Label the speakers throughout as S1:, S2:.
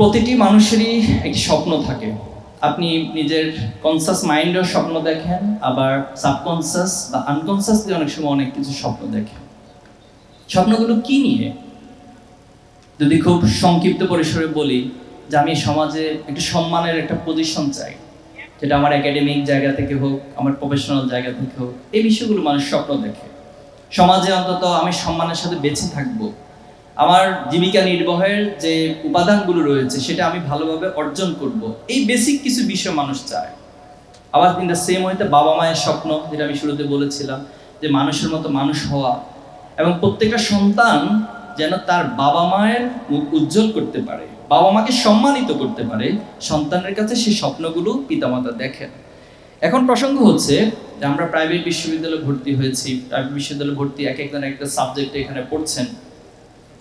S1: প্রতিটি মানুষেরই একটি স্বপ্ন থাকে। আপনি নিজের কনসাস মাইন্ডের স্বপ্ন দেখেন, আবার সাবকনসাস বা আনকনসাসলি অনেক সময় অনেক কিছু স্বপ্ন দেখেন। স্বপ্নগুলো কি নিয়ে? যদি খুব সংক্ষিপ্ত পরিসরে বলি যে আমি সমাজে একটু সম্মানের একটা পজিশন চাই যেটা আমার একাডেমিক জায়গা থেকে হোক, আমার প্রফেশনাল জায়গা থেকে হোক, এই বিষয়গুলো মানুষ স্বপ্ন দেখে। সমাজে অন্তত আমি সম্মানের সাথে বেঁচে থাকব। আমার জীবিকা নির্বাহের যে উপাদানগুলো রয়েছে, সেটা আমি ভালোভাবে অর্জন করব। এই বেসিক কিছু বিষয় মানুষ চায়। আবার ইন দ্য সেম হইতে বাবা মায়ের স্বপ্ন, যেটা আমি শুরুতে বলেছিলাম, যে মানুষের মতো মানুষ হওয়া এবং প্রত্যেকটা সন্তান যেন তার বাবা মায়ের মুখ উজ্জ্বল করতে পারে, বাবা মাকে সম্মানিত করতে পারে, সন্তানের কাছে সেই স্বপ্নগুলো পিতামাতা দেখেন। এখন প্রসঙ্গ হচ্ছে যে আমরা প্রাইভেট বিশ্ববিদ্যালয়ে ভর্তি হয়েছি প্রাইভেট বিশ্ববিদ্যালয়ে ভর্তি এক একজন একটা সাবজেক্টে এখানে পড়ছেন।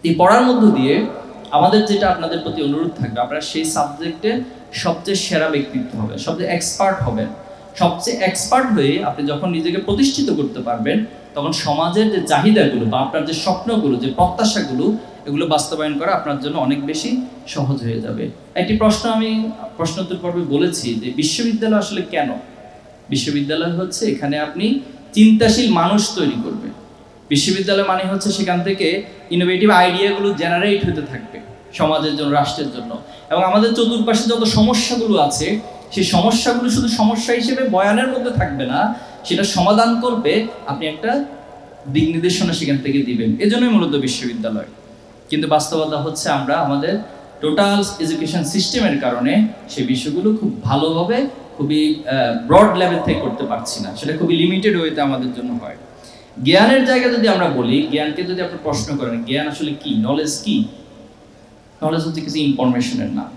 S1: এই পড়ার মধ্য দিয়ে আমাদের যেটা আপনাদের প্রতি অনুরোধ থাকবে, আপনারা সেই সাবজেক্টে সবচেয়ে সেরা ব্যক্তিত্ব হবে সবচেয়ে এক্সপার্ট হবেন। সবচেয়ে এক্সপার্ট হয়ে আপনি যখন নিজেকে প্রতিষ্ঠিত করতে পারবেন, তখন সমাজের যে চাহিদাগুলো বা আপনার যে স্বপ্নগুলো, যে প্রত্যাশাগুলো, এগুলো বাস্তবায়ন করা আপনার জন্য অনেক বেশি সহজ হয়ে যাবে। একটি প্রশ্ন আমি প্রশ্নোত্তর পর্বে বলেছি যে বিশ্ববিদ্যালয় আসলে কেন? বিশ্ববিদ্যালয় হচ্ছে এখানে আপনি চিন্তাশীল মানুষ তৈরি করবে বিশ্ববিদ্যালয় মানে হচ্ছে সেখান থেকে ইনোভেটিভ আইডিয়াগুলো জেনারেট হতে থাকবে সমাজের জন্য, রাষ্ট্রের জন্য। এবং আমাদের চতুর্পাশে যত সমস্যাগুলো আছে, সেই সমস্যাগুলো শুধু সমস্যা হিসেবে বয়ানের মধ্যে থাকবে না, সেটা সমাধান করবে আপনি একটা দিক নির্দেশনা সেখান থেকে দিবেন। এজন্যই মূলত বিশ্ববিদ্যালয়। কিন্তু বাস্তবতা হচ্ছে আমরা আমাদের টোটাল এডুকেশন সিস্টেমের কারণে সেই বিষয়গুলো খুব ভালোভাবে খুবই ব্রড লেভেল থেকে করতে পারছি না। সেটা খুবই লিমিটেড ওয়েতে আমাদের জন্য হয়। জ্ঞানের জায়গা যদি আমরা বলি, জ্ঞানকে যদি আপনি প্রশ্ন করেন, জ্ঞান আসলে কি? নলেজ কি? নলেজ হচ্ছে কিছু ইনফরমেশনের নাম।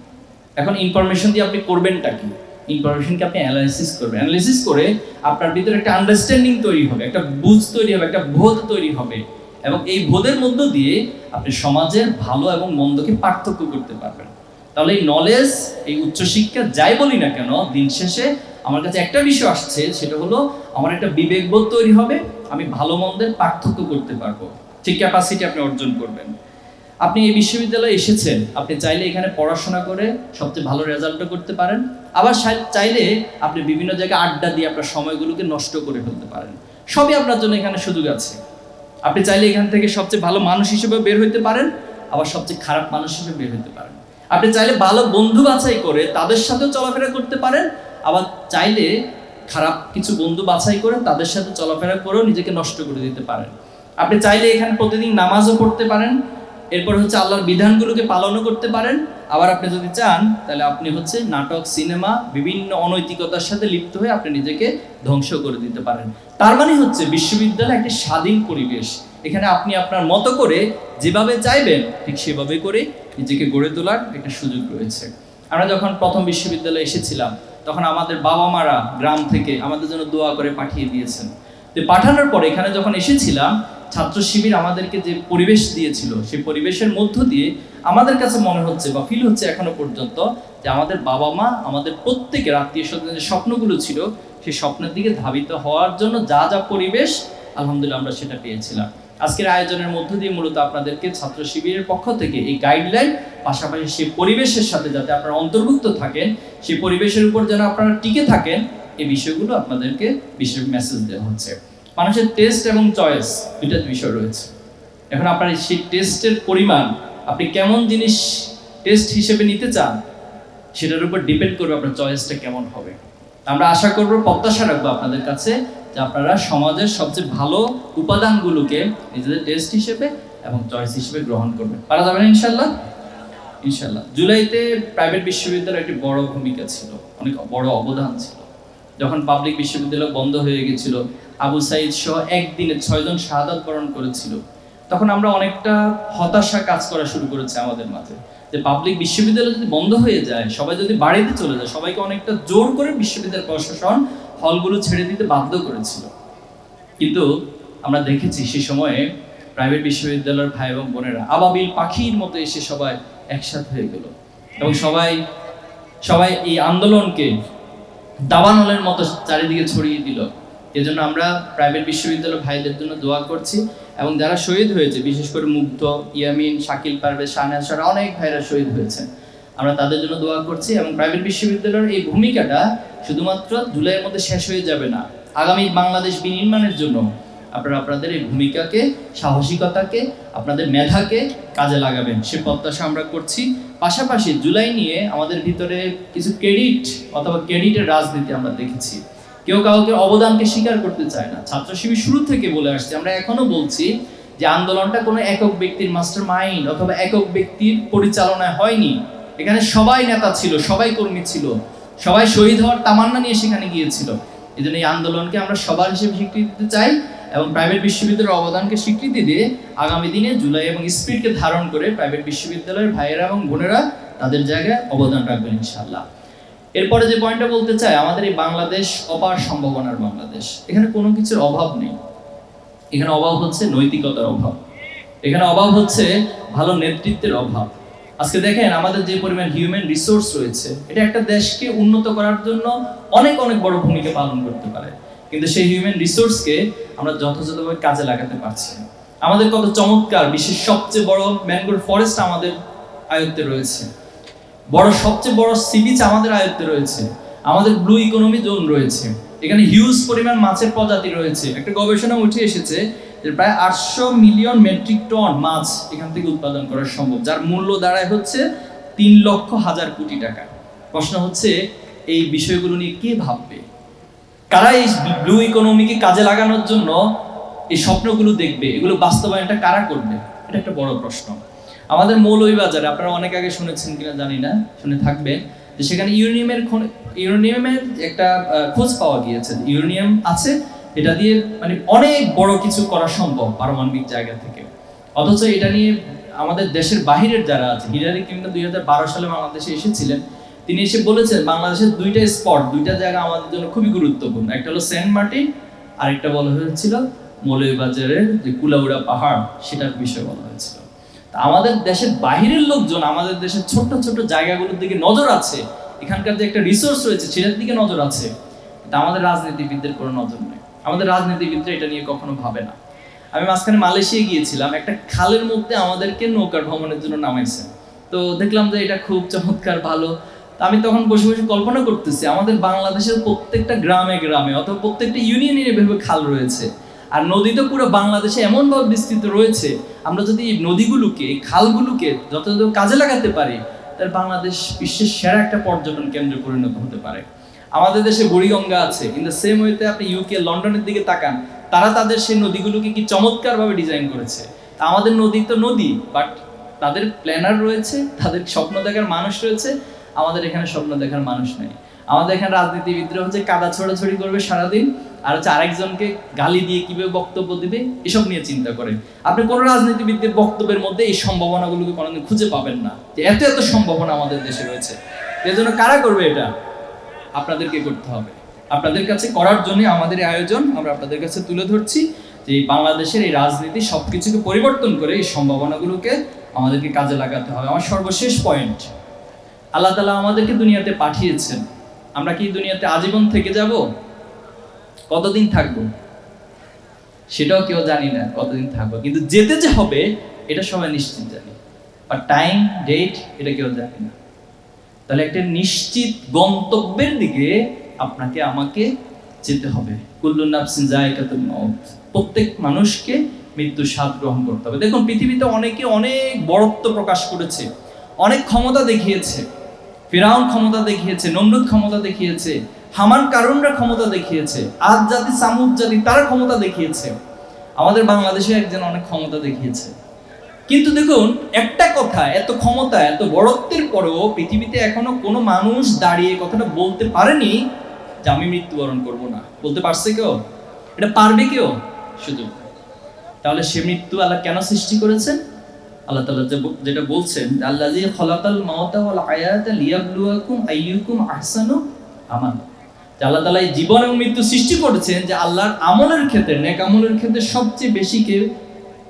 S1: এখন ইনফরমেশন দিয়ে আপনি করবেনটা কি? ইনফরমেশনকে আপনি অ্যানালাইসিস করবেন। অ্যানালাইসিস করে আপনার ভিতরে একটা আন্ডারস্ট্যান্ডিং তৈরি হবে, একটা বুঝ তৈরি হবে, একটা বোধ তৈরি হবে এবং এই বোধের মধ্য দিয়ে আপনি সমাজের ভালো এবং মন্দকে পার্থক্য করতে পারবেন। তাহলে এই নলেজ এই উচ্চশিক্ষা যাই বলি না কেন, দিন শেষে আমার কাছে একটা বিষয় আসছে, সেটা হলো আমার একটা বিবেকবোধ তৈরি হবে, আমি ভালো মন্দের পার্থক্য করতে পারব। ঠিক ক্যাপাসিটি আপনি অর্জন করবেন। আপনি এই বিশ্ববিদ্যালয়ে এসেছেন, আপনি চাইলে এখানে পড়াশোনা করে সবচেয়ে ভালো রেজাল্টও করতে পারেন। আবার চাইলে আপনি বিভিন্ন জায়গায় আড্ডা দিয়ে আপনার সময়গুলোকে নষ্ট করে ফেলতে পারেন। সবই আপনার জন্য এখানে সুযোগ আছে। আপনি চাইলে এখান থেকে সবচেয়ে ভালো মানুষ হিসেবে বের হইতে পারেন, আবার সবচেয়ে খারাপ মানুষ হিসেবে বের হইতে পারেন। আপনি চাইলে ভালো বন্ধু বাছাই করে তাদের সাথেও চলাফেরা করতে পারেন আবার চাইলে খারাপ কিছু বন্ধু বাছাই করে তাদের সাথে চলাফেরা করেও নিজেকে নষ্ট করে দিতে পারেন। আপনি চাইলে এখানে প্রতিদিন নামাজও পড়তে পারেন, এরপর হচ্ছে আল্লাহর বিধানগুলোকে পালনও করতে পারেন। আবার আপনি যদি চান, তাহলে আপনি হচ্ছে নাটক, সিনেমা, বিভিন্ন অনৈতিকতার সাথে লিপ্ত হয়ে আপনি নিজেকে ধ্বংস করে দিতে পারেন। তার মানে হচ্ছে বিশ্ববিদ্যালয় একটি স্বাধীন পরিবেশ। এখানে আপনি আপনার মতো করে যেভাবে চাইবেন, ঠিক সেভাবে করে নিজেকে গড়ে তোলার একটা সুযোগ রয়েছে। আমরা যখন প্রথম বিশ্ববিদ্যালয়ে এসেছিলাম তখন আমাদের বাবা মারা গ্রাম থেকে আমাদের জন্য দোয়া করে পাঠিয়ে দিয়েছেন। তো পাঠানোর পরে এখানে যখন এসেছিলাম, ছাত্র শিবির আমাদেরকে যে পরিবেশ দিয়েছিল, সেই পরিবেশের মধ্য দিয়ে আমাদের কাছে মনে হচ্ছে বা ফিল হচ্ছে এখনও পর্যন্ত যে আমাদের বাবা মা আমাদের প্রত্যেকের আত্মীয় স্বজনের যে স্বপ্নগুলো ছিল, সেই স্বপ্নের দিকে ধাবিত হওয়ার জন্য যা যা পরিবেশ, আলহামদুলিল্লাহ আমরা সেটা পেয়েছিলাম। আজকের আয়োজনের মধ্য দিয়ে মূলত আপনাদেরকে ছাত্র শিবিরের পক্ষ থেকে এই গাইডলাইন পাশাপাশি সেই পরিবেশের সাথে যাতে আপনারা অন্তর্ভুক্ত থাকেন, সেই পরিবেশের উপর যেন আপনারা টিকে থাকেন, এই বিষয়গুলো আপনাদেরকে বিশেষ মেসেজ দেওয়া হচ্ছে। মানুষের টেস্ট এবং চয়েস দুইটা বিষয় রয়েছে। এখন আপনার সেই টেস্টের পরিমাণ, আপনি কেমন জিনিস টেস্ট হিসেবে নিতে চান, সেটার উপর ডিপেন্ড করবে আপনার চয়েসটা কেমন হবে। আমরা আশা করব, প্রত্যাশা রাখব আপনাদের কাছে যে আপনারা সমাজের সবচেয়ে ভালো উপাদানগুলোকে নিজেদের টেস্ট হিসেবে এবং চয়েস হিসেবে গ্রহণ করবেন পারা যাবে না ইনশাল্লাহ ইনশাল্লাহ জুলাইতে প্রাইভেট বিশ্ববিদ্যালয়ের একটি বড় ভূমিকা ছিল, অনেক বড় অবদান ছিল। যখন পাবলিক বিশ্ববিদ্যালয় বন্ধ হয়ে গেছিল, আবু সাইদ সহ একদিনে ছয়জন শাহাদাত বরণ করেছিল, তখন আমরা অনেকটা হতাশা কাজ করা শুরু করেছে আমাদের মাঝে। যে পাবলিক বিশ্ববিদ্যালয় যদি বন্ধ হয়ে যায়, সবাই যদি বাড়িতে চলে যায়, সবাইকে অনেকটা জোর করে বিশ্ববিদ্যালয় প্রশাসন হলগুলো ছেড়ে দিতে বাধ্য করেছিল। কিন্তু আমরা দেখেছি সে সময়ে প্রাইভেট বিশ্ববিদ্যালয়ের ভাই এবং বোনেরা আবাবিল পাখির মতো এসে সবাই একসাথে হয়ে গেল। এবং সবাই সবাই এই আন্দোলনকে দাবানলের মতো চারিদিকে ছড়িয়ে দিল। এজন্য আমরা প্রাইভেট বিশ্ববিদ্যালয় ভাইদের জন্য দোয়া করছি এবং যারা শহীদ হয়েছে, বিশেষ করে মুগ্ধ, ইয়ামিন, শাকিল পারভেজ, শাহনাজ সারা অনেক ভাইরা শহীদ হয়েছেন আমরা তাদের জন্য দোয়া করছি এবং প্রাইভেট বিশ্ববিদ্যালয়ের এই ভূমিকাটা শুধুমাত্র জুলাইয়ের মধ্যে শেষ হয়ে যাবে না, আগামী বাংলাদেশ বিনির্মাণের জন্য আপনারা আপনাদের এই ভূমিকাকে, সাহসিকতাকে, আপনাদের মেধাকে কাজে লাগাবেন। সে প্রত্যাশা আমরা করছি। পাশাপাশি জুলাই নিয়ে আমাদের ভিতরে কিছু ক্রেডিট অথবা ক্রেডিটের রাজনীতি আমরা দেখেছি। কেউ কাউকে অবদানকে স্বীকার করতে চায় না। ছাত্র শিবির শুরু থেকে বলে আসছে, আমরা এখনও বলছি যে আন্দোলনটা কোনো একক ব্যক্তির মাস্টার মাইন্ড অথবা একক ব্যক্তির পরিচালনায় হয়নি। এখানে সবাই নেতা ছিল, সবাই কর্মী ছিল, সবাই শহীদ হওয়ার তামান্না নিয়ে সেখানে গিয়েছিল। এই জন্য এই আন্দোলনকে আমরা সবার হিসেবে স্বীকৃতি দিতে চাই। এবং প্রাইভেট বিশ্ববিদ্যালয়ের অবদানকে স্বীকৃতি দিয়ে আগামী দিনে জুলাই এবং স্পিডকে ধারণ করে প্রাইভেট বিশ্ববিদ্যালয়ের ভাইয়েরা এবং বোনেরা তাদের জায়গায় অবদান রাখবেন ইনশাআল্লাহ। এরপরে যে পয়েন্টটা বলতে চাই, আমাদের এই বাংলাদেশ অপার সম্ভাবনার বাংলাদেশ। এখানে কোনো কিছুর অভাব নেই। এখানে অভাব হচ্ছে নৈতিকতার অভাব। এখানে অভাব হচ্ছে ভালো নেতৃত্বের অভাব। আজকে দেখেন, আমাদের যে পরিমাণ হিউম্যান রিসোর্স রয়েছে, এটা একটা দেশকে উন্নত করার জন্য অনেক অনেক বড় ভূমিকা পালন করতে পারে। কিন্তু সেই হিউম্যান রিসোর্সকে আমরা যথাযথভাবে কাজে লাগাতে পারছি। আমাদের কত চমৎকার, বিশ্বের সবচেয়ে বড় ম্যানগ্রোভ ফরেস্ট আমাদের আয়ত্তে রয়েছে। বড়, সবচেয়ে বড় সি বিচ আমাদের আয়ত্তে রয়েছে। আমাদের ব্লু ইকোনমি জোন রয়েছে। এখানে হিউজ পরিমাণ মাছের প্রজাতি রয়েছে। একটা গবেষণা উঠে এসেছে যে প্রায় আটশো মিলিয়ন মেট্রিক টন মাছ এখান থেকে উৎপাদন করা সম্ভব, যার মূল্য দাঁড়ায় হচ্ছে তিন লক্ষ হাজার কোটি টাকা। প্রশ্ন হচ্ছে, এই বিষয়গুলো নিয়ে কে ভাববে? কারা এই ব্লু ইকোনমিকে কাজে লাগানোর জন্য এই স্বপ্নগুলো দেখবে? এগুলো বাস্তবায়নটা কারা করবে? এটা একটা বড় প্রশ্ন। আমাদের মৌলভীবাজারে, আপনারা অনেক আগে শুনেছেন কিনা জানি না, শুনে থাকবেন, যে সেখানে ইউরেনিয়ামের ইউরেনিয়ামের একটা খোঁজ পাওয়া গিয়েছে। ইউরেনিয়াম আছে, এটা দিয়ে মানে অনেক বড় কিছু করা সম্ভব পারমাণবিক জায়গা থেকে। অথচ এটা নিয়ে আমাদের দেশের বাহিরের যারা আছে, হিলারি ক্লিন্টন দুই হাজার বারো সালে বাংলাদেশে এসেছিলেন তিনি এসে বলেছেন, বাংলাদেশের দুইটা স্পট দুইটা জায়গা আমাদের জন্য খুবই গুরুত্বপূর্ণ। একটা হলো সেন্ট মার্টিন, আরেকটা বলা হয়েছিল মৌলভীবাজারের যে কুলাউড়া পাহাড়, সেটার বিষয়ে বলা হয়েছিল। আমাদের দেশের বাহিরের লোকজন, আমাদের দেশের ছোট্ট ছোট্ট জায়গাগুলোর দিকে নজর আছে, এখানকার যে একটা রিসোর্স রয়েছে, সেটার দিকে নজর আছে। কিন্তু আমাদের রাজনীতিবিদদের কোনো নজর নেই। আমাদের রাজনীতিবিদরা এটা নিয়ে কখনো ভাবে না। আমি মাঝখানে মালয়েশিয়া গিয়েছিলাম, একটা খালের মধ্যে আমাদেরকে নৌকার ভ্রমণের জন্য নামাইছে তো দেখলাম যে এটা খুব চমৎকার, ভালো। আমি তখন বসে বসে কল্পনা করতেছি, আমাদের বাংলাদেশের প্রত্যেকটা গ্রামে গ্রামে অথবা প্রত্যেকটা ইউনিয়নে এভাবে খাল রয়েছে। আর নদী তো পুরো বাংলাদেশে এমনভাবে বিস্তৃত রয়েছে, আমরা যদি এই নদীগুলোকে, এই খালগুলোকে যথাযথ কাজে লাগাতে পারি, তাহলে বাংলাদেশ বিশ্বের সেরা একটা পর্যটন কেন্দ্রে পরিণত হতে পারে। আমাদের দেশে বুড়িগঙ্গা আছে ইন দ্য সেম ওয়েতে আপনি ইউকে লন্ডনের দিকে তাকান, তারা তাদের সেই নদীগুলোকে কি চমৎকারভাবে ডিজাইন করেছে। তা আমাদের নদী তো নদী বাট তাদের প্ল্যানার রয়েছে, তাদের স্বপ্ন দেখার মানুষ রয়েছে আমাদের এখানে স্বপ্ন দেখার মানুষ নেই। আমাদের এখানে রাজনীতিবিদরা হচ্ছে কাদা ছড়াছড়ি করবে সারাদিন, আর হচ্ছে আরেকজনকে গালি দিয়ে কীভাবে বক্তব্য দিবে, এসব নিয়ে চিন্তা করে আপনি কোনো রাজনীতিবিদদের বক্তব্যের মধ্যে এই সম্ভাবনাগুলোকে কোনোদিন খুঁজে পাবেন না, যে এত এত সম্ভাবনা আমাদের দেশে রয়েছে। এর জন্য কারা করবে এটা? আপনাদেরকে করতে হবে। আপনাদের কাছে করার জন্য আমাদের আয়োজন, আমরা আপনাদের কাছে তুলে ধরছি যে বাংলাদেশের এই রাজনীতি সবকিছুকে পরিবর্তন করে এই সম্ভাবনাগুলোকে আমাদেরকে কাজে লাগাতে হবে। আমার সর্বশেষ পয়েন্ট আল্লাহ তালা আমাদেরকে দুনিয়াতে পাঠিয়েছেন। আমরা কি দুনিয়াতে আজীবন থেকে যাব? কতদিন থাকব? সেটাও কেউ জানি না কতদিন থাকব। কিন্তু যেতে যে হবে, এটা সবাই নিশ্চিত জানি। আর টাইম ডেট এটা কেউ জানি না। তাহলে একটা নিশ্চিত গন্তব্যের দিকে আপনাকে, আমাকে যেতে হবে। কুল্লু নাফসিন জায়গাতুল মউত। প্রত্যেক মানুষকে মৃত্যু স্বাদ গ্রহণ করতে হবে। দেখুন, পৃথিবীতে অনেকে অনেক বড়ত্ব প্রকাশ করেছে, অনেক ক্ষমতা দেখিয়েছে। ফিরাউন ক্ষমতা দেখিয়েছে, নমরুদ ক্ষমতা দেখিয়েছে, হামান কারুনরা ক্ষমতা দেখিয়েছে আজ জাতি, সামুদ জাতি, তারা ক্ষমতা দেখিয়েছে। আমাদের বাংলাদেশে একজন অনেক ক্ষমতা দেখিয়েছে। কিন্তু দেখুন, একটা কথা, এত ক্ষমতা, এত বড়ত্বের পরেও পৃথিবীতে এখনও কোনো মানুষ দাঁড়িয়ে কথাটা বলতে পারেনি যে আমি মৃত্যুবরণ করব না। বলতে পারছে কেউ? এটা পারবে কেউ? শুধু। তাহলে সে মৃত্যু আল্লাহ কেন সৃষ্টি করেছেন? আল্লাহ তাআলা যেটা বলছেন আল্লাহ যে খলাকাল মাওতা ওয়াল হায়াতা লিয়াবলুয়াকুম আইয়ুকুম আহসানু আমাল। যে আল্লাহ তাআলা এই জীবন এবং মৃত্যু সৃষ্টি করেছেন যে আল্লাহর আমলের ক্ষেত্রে, নেক আমলের ক্ষেত্রে সবচেয়ে বেশি কে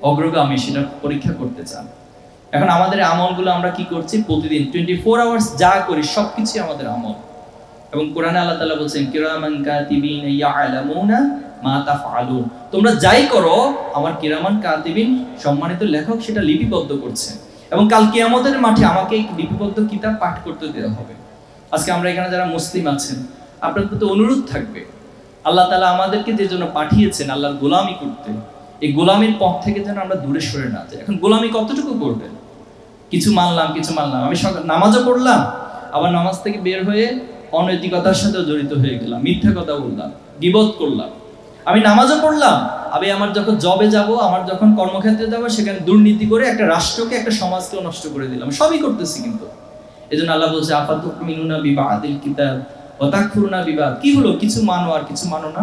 S1: অগ্রগামী সেটা পরীক্ষা করতে চান। এখন আমাদের আমলগুলো আমরা কি করছি? প্রতিদিন টোয়েন্টি ফোর আওয়ার্স যা করি সবকিছুই আমাদের আমল। এবং কোরআনে আল্লাহ তাআলা বলছেন, কিরামান কাতিবিন ইয়ালামুনা মা তাফআলুন। তোমরা যাই করো, আমার কিরামান কাতিবিন সম্মানিত লেখক সেটা লিপিবদ্ধ করছে। এবং কাল কিয়ামতের মাঠে আমাকে এই লিপিবদ্ধ কিতাব পাঠ করতে দেওয়া হবে। আজকে আমরা এখানে যারা মুসলিম আছেন আপনার প্রতি অনুরোধ থাকবে, আল্লাহ তালা আমাদেরকে যে জন্য পাঠিয়েছেন আল্লাহর গোলামি করতে, এই গোলামির পথ থেকে যেন আমরা দূরে সরে না যাই। এখন গোলামি কতটুকু করবেন? কিছু মানলাম কিছু মানলাম। আমি সকাল নামাজও পড়লাম, আবার নামাজ থেকে বের হয়ে অনৈতিকতার সাথে জড়িত হয়ে গেলাম, মিথ্যা কথা বললাম, গিবত করলাম। আমি নামাজও পড়লাম। আমি আমার যখন জবে যাব, আমার যখন কর্মক্ষেত্রে যাব, সেখানে দুর্নীতি করে একটা রাষ্ট্রকে, একটা সমাজকে নষ্ট করে দিলাম। সবই করতেছি কিন্তু। এই জন্য আল্লাহ বলছে আপাত মিনুনা বিবাহ আদিল কিতাব অতাক্ষুরনা বিবাহ কি হলো? কিছু মানো আর কিছু মানো না।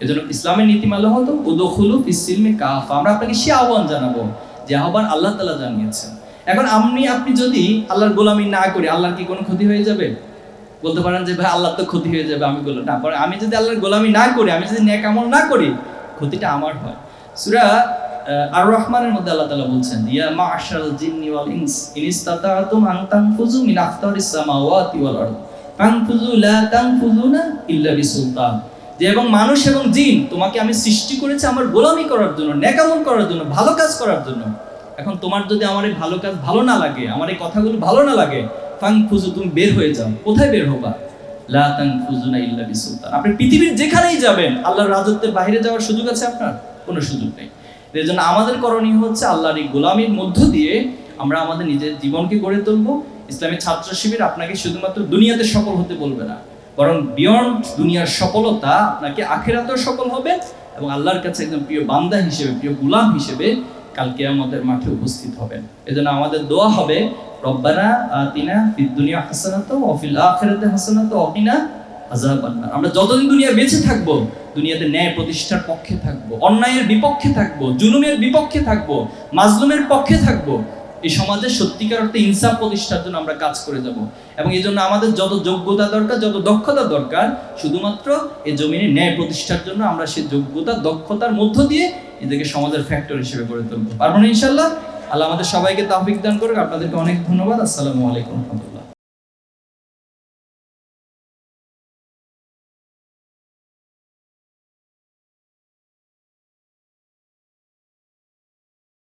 S1: এজন্য ইসলামের নীতিমালা হতো, উদখুলু ফিসিলমে কাফ। আমরা আপনাকে সে আহ্বান জানাব, যে আহ্বান আল্লাহ তালা জানিয়েছেন। এখন আপনি আপনি যদি আল্লাহর গোলামি না করি, আল্লাহর কি কোনো ক্ষতি হয়ে যাবে? বলতে পারেন যে, ভাই আল্লাহ তো ক্ষতি হয়ে যাবে। আমি বললাম, না, পরে আমি যদি আল্লাহর গোলামি না করি, আমি যদি ন্যাক আমল না করি, ক্ষতিটা আমার হয়। সুরা আর রহমানের মধ্যে আল্লাহ তাআলা বলছেন, ইয়া মা'শারাল জিন্নি ওয়াল ইনস মিন ওয়াল লা ইল্লা যে, এবং মানুষ এবং জিন, তোমাকে আমি সৃষ্টি করেছি আমার গোলামি করার জন্য নেকামল করার জন্য, ভালো কাজ করার জন্য। এখন তোমার যদি আমার এই ভালো কাজ ভালো না লাগে, আমার এই কথাগুলো ভালো না লাগে ফুজু তুমি বের হয়ে যাও। কোথায় বের হবা? লা তাং ফুজুনা ইল্লা বিসুলতান। আপনি পৃথিবীর যেখানেই যাবেন, আল্লাহর রাজত্বের বাইরে যাওয়ার সুযোগ আছে আপনার? কোনো সুযোগ নেই। এর জন্য আমাদের করণীয় হচ্ছে আল্লাহর এই গোলামির মধ্য দিয়ে আমরা আমাদের নিজের জীবনকে গড়ে তুলবো। ইসলামী ছাত্র শিবির আপনাকে শুধুমাত্র দুনিয়াতে সফল হতে বলবে না, বরং বিয়ন্ড দুনিয়ার সফলতা আপনাকে আখেরাতেও সফল হবে এবং আল্লাহর কাছে একদম প্রিয় বান্দা হিসেবে, প্রিয় গুলাম হিসেবে কালকে আমাদের মাঠে উপস্থিত হবেন এজন্য আমাদের দোয়া হবে, রব্বানা আতিনা ফিদ দুনিয়া হাসানাত ওয়া ফিল আখিরাতি হাসানাত ওয়া কিনা আযাবান নার। আমরা যতদিন দুনিয়া বেঁচে থাকব, দুনিয়াতে ন্যায় প্রতিষ্ঠার পক্ষে থাকব, অন্যায়ের বিপক্ষে থাকব, জুলুমের বিপক্ষে থাকব, মাজলুমের পক্ষে থাকব, এই সমাজে সত্যিকার অর্থে ইনসাফ প্রতিষ্ঠার জন্য আমরা কাজ করে যাব এবং এই জন্য আমাদের যত যোগ্যতা দরকার, যত দক্ষতা দরকার, শুধুমাত্র এই জমিনে ন্যায় প্রতিষ্ঠার জন্য আমরা সেই যোগ্যতা, দক্ষতার মধ্য দিয়ে এদেরকে সমাজের ফ্যাক্টর হিসেবে গড়ে তুলবো। পারব না ইনশাল্লাহ? আল্লাহ আমাদের সবাইকে তাফিক দান করুক। আপনাদেরকে অনেক ধন্যবাদ। আসসালামু আলাইকুম